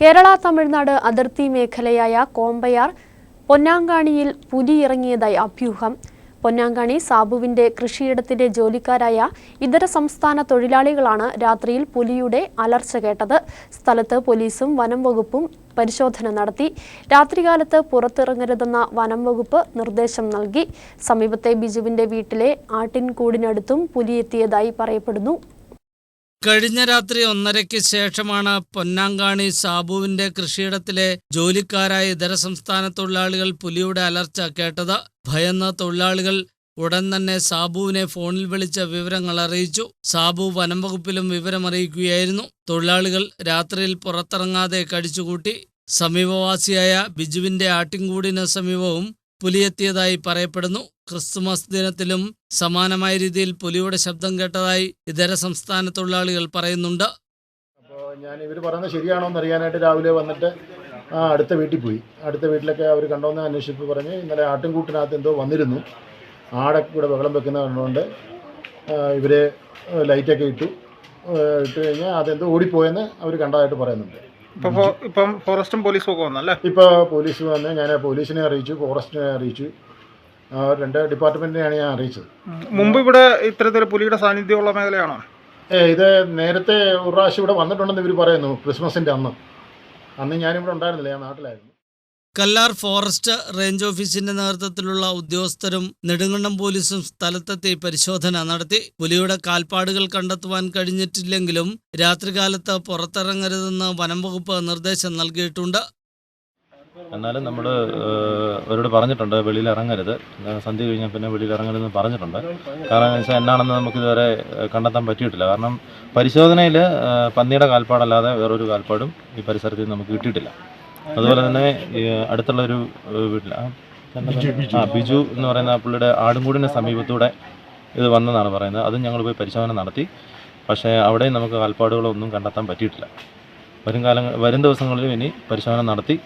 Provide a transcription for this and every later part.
കേരള തമിഴ്നാട് അതിർത്തി മേഖലയായ കോമ്പയാർ പൊന്നാങ്കാണിയിൽ പുലി ഇറങ്ങിയതായി അഭ്യൂഹം. പൊന്നാങ്കാണി സാബുവിന്റെ കൃഷിയിടത്തിന്റെ ജോലിക്കാരായ ഇതര സംസ്ഥാന തൊഴിലാളികളാണ് രാത്രിയിൽ പുലിയുടെ അലർച്ച കേട്ടത്. സ്ഥലത്ത് പോലീസും വനം വകുപ്പും പരിശോധന നടത്തി. രാത്രികാലത്ത് പുറത്തിറങ്ങരുതെന്ന വനം വകുപ്പ് നിർദ്ദേശം നൽകി. സമീപത്തെ ബിജുവിന്റെ വീട്ടിലെ ആട്ടിൻകൂടിനടുത്തും പുലിയെത്തിയതായി പറയപ്പെടുന്നു. കഴിഞ്ഞ രാത്രി ഒന്നരയ്ക്ക് ശേഷമാണ് പൊന്നാങ്കാണി സാബുവിന്റെ കൃഷിയിടത്തിലെ ജോലിക്കാരായ ഇതര സംസ്ഥാന തൊഴിലാളികൾ പുലിയുടെ അലർച്ച കേട്ടത് ഭയന്ന തൊഴിലാളികൾ ഉടൻ തന്നെ സാബുവിനെ ഫോണിൽ വിളിച്ച വിവരങ്ങൾ അറിയിച്ചു. സാബു വനം വകുപ്പിലും വിവരമറിയിക്കുകയായിരുന്നു തൊഴിലാളികൾ രാത്രിയിൽ പുറത്തിറങ്ങാതെ കടിച്ചുകൂട്ടി. സമീപവാസിയായ ബിജുവിന്റെ ആട്ടിൻകൂടിന് സമീപവും പുലിയെത്തിയതായി പറയപ്പെടുന്നു. ക്രിസ്തുമസ് ദിനത്തിലും സമാനമായ രീതിയിൽ പുലിയുടെ ശബ്ദം കേട്ടതായി ഇതര സംസ്ഥാന തൊഴിലാളികൾ പറയുന്നുണ്ട്. അപ്പോൾ ഞാൻ ഇവർ പറയുന്നത് ശരിയാണോ എന്ന് അറിയാനായിട്ട് രാവിലെ വന്നിട്ട് ആ അടുത്ത വീട്ടിൽ പോയി. അടുത്ത വീട്ടിലൊക്കെ അവർ കണ്ടോന്ന് അന്വേഷിച്ചപ്പോൾ പറഞ്ഞ് ഇന്നലെ ആട്ടിൻകൂട്ടിനകത്ത് എന്തോ വന്നിരുന്നു. ആടൊക്കെ കൂടെ ബഹളം വെക്കുന്ന കണ്ടുകൊണ്ട് ഇവർ ലൈറ്റൊക്കെ ഇട്ടു. ഇട്ട് കഴിഞ്ഞാൽ അതെന്തോ ഓടിപ്പോയെന്ന് അവർ കണ്ടതായിട്ട് പറയുന്നുണ്ട്. ഇപ്പൊ ഫോറസ്റ്റും പോലീസും ഒക്കെ വന്നല്ലേ? ഇപ്പോൾ പോലീസ് വന്ന് ഞാൻ പോലീസിനെ അറിയിച്ചു ഫോറസ്റ്റിനെ അറിയിച്ചു. രണ്ട് ഡിപ്പാർട്ട്മെന്റിനെയാണ് ഞാൻ അറിയിച്ചത്. മുമ്പ് ഇവിടെ ഇത്തരത്തിൽ പുലിയുടെ സാന്നിധ്യമുള്ള മേഖലയാണോ? ഏ ഇത് നേരത്തെ ഒരു പ്രാവശ്യം ഇവിടെ വന്നിട്ടുണ്ടെന്ന് ഇവർ പറയുന്നു ക്രിസ്മസിന്റെ അന്ന്. അന്ന് ഞാനിവിടെ ഉണ്ടായിരുന്നില്ല ഞാൻ നാട്ടിലായിരുന്നു. കല്ലാർ ഫോറസ്റ്റ് റേഞ്ച് ഓഫീസിന്റെ നേതൃത്വത്തിലുള്ള ഉദ്യോഗസ്ഥരും നെടുങ്കണ്ടം പോലീസും സ്ഥലത്തെത്തി പരിശോധന നടത്തി. പുലിയുടെ കാൽപ്പാടുകൾ കണ്ടെത്തുവാൻ കഴിഞ്ഞിട്ടില്ലെങ്കിലും രാത്രികാലത്ത് പുറത്തിറങ്ങരുതെന്ന് വനം വകുപ്പ് നിർദ്ദേശം നൽകിയിട്ടുണ്ട്. എന്നാലും നമ്മൾ അവരോട് പറഞ്ഞിട്ടുണ്ട് വെളിയിൽ ഇറങ്ങരുത്. സന്ധ്യ കഴിഞ്ഞാൽ പിന്നെ വെളിയിൽ ഇറങ്ങരുതെന്ന് പറഞ്ഞിട്ടുണ്ട്. കാരണം എന്ന് വെച്ചാൽ എന്നാണെന്ന് നമുക്കിതുവരെ കണ്ടെത്താൻ പറ്റിയിട്ടില്ല. കാരണം പരിശോധനയിൽ പന്നിയുടെ കാൽപ്പാടല്ലാതെ വേറൊരു കാൽപ്പാടും ഈ പരിസരത്തിൽ നിന്ന് നമുക്ക് കിട്ടിയിട്ടില്ല. അതുപോലെ തന്നെ അടുത്തുള്ള ഒരു വീട്ടിൽ ആ, ബിജു എന്ന് പറയുന്ന പുള്ളിയുടെ ആടുംകൂടിന്റെ സമീപത്തൂടെ ഇത് വന്നെന്നാണ് പറയുന്നത്. അതും ഞങ്ങൾ പോയി പരിശോധന നടത്തി. പക്ഷേ അവിടെയും നമുക്ക് കാൽപ്പാടുകളൊന്നും കണ്ടെത്താൻ പറ്റിയിട്ടില്ല. വരും കാലങ്ങൾ വരും ദിവസങ്ങളിലും ഇനി പരിശോധന നടത്തി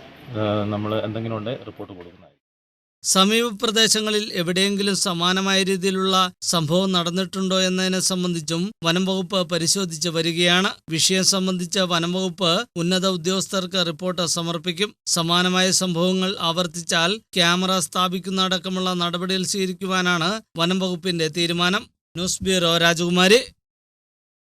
നമ്മൾ എന്തെങ്കിലും ഉണ്ടെങ്കിൽ റിപ്പോർട്ട് കൊടുക്കുന്നതായിരിക്കും. സമീപ പ്രദേശങ്ങളിൽ എവിടെയെങ്കിലും സമാനമായ രീതിയിലുള്ള സംഭവം നടന്നിട്ടുണ്ടോ എന്നതിനെ സംബന്ധിച്ചും വനം വകുപ്പ് പരിശോധിച്ച് വരികയാണ്. വിഷയം സംബന്ധിച്ച വനം വകുപ്പ് ഉന്നത ഉദ്യോഗസ്ഥർക്ക് റിപ്പോർട്ട് സമർപ്പിക്കും. സമാനമായ സംഭവങ്ങൾ ആവർത്തിച്ചാൽ ക്യാമറ സ്ഥാപിക്കുന്ന അടക്കമുള്ള നടപടികൾ സ്വീകരിക്കുവാനാണ് വനം വകുപ്പിന്റെ തീരുമാനം. ന്യൂസ് ബ്യൂറോ രാജകുമാരി.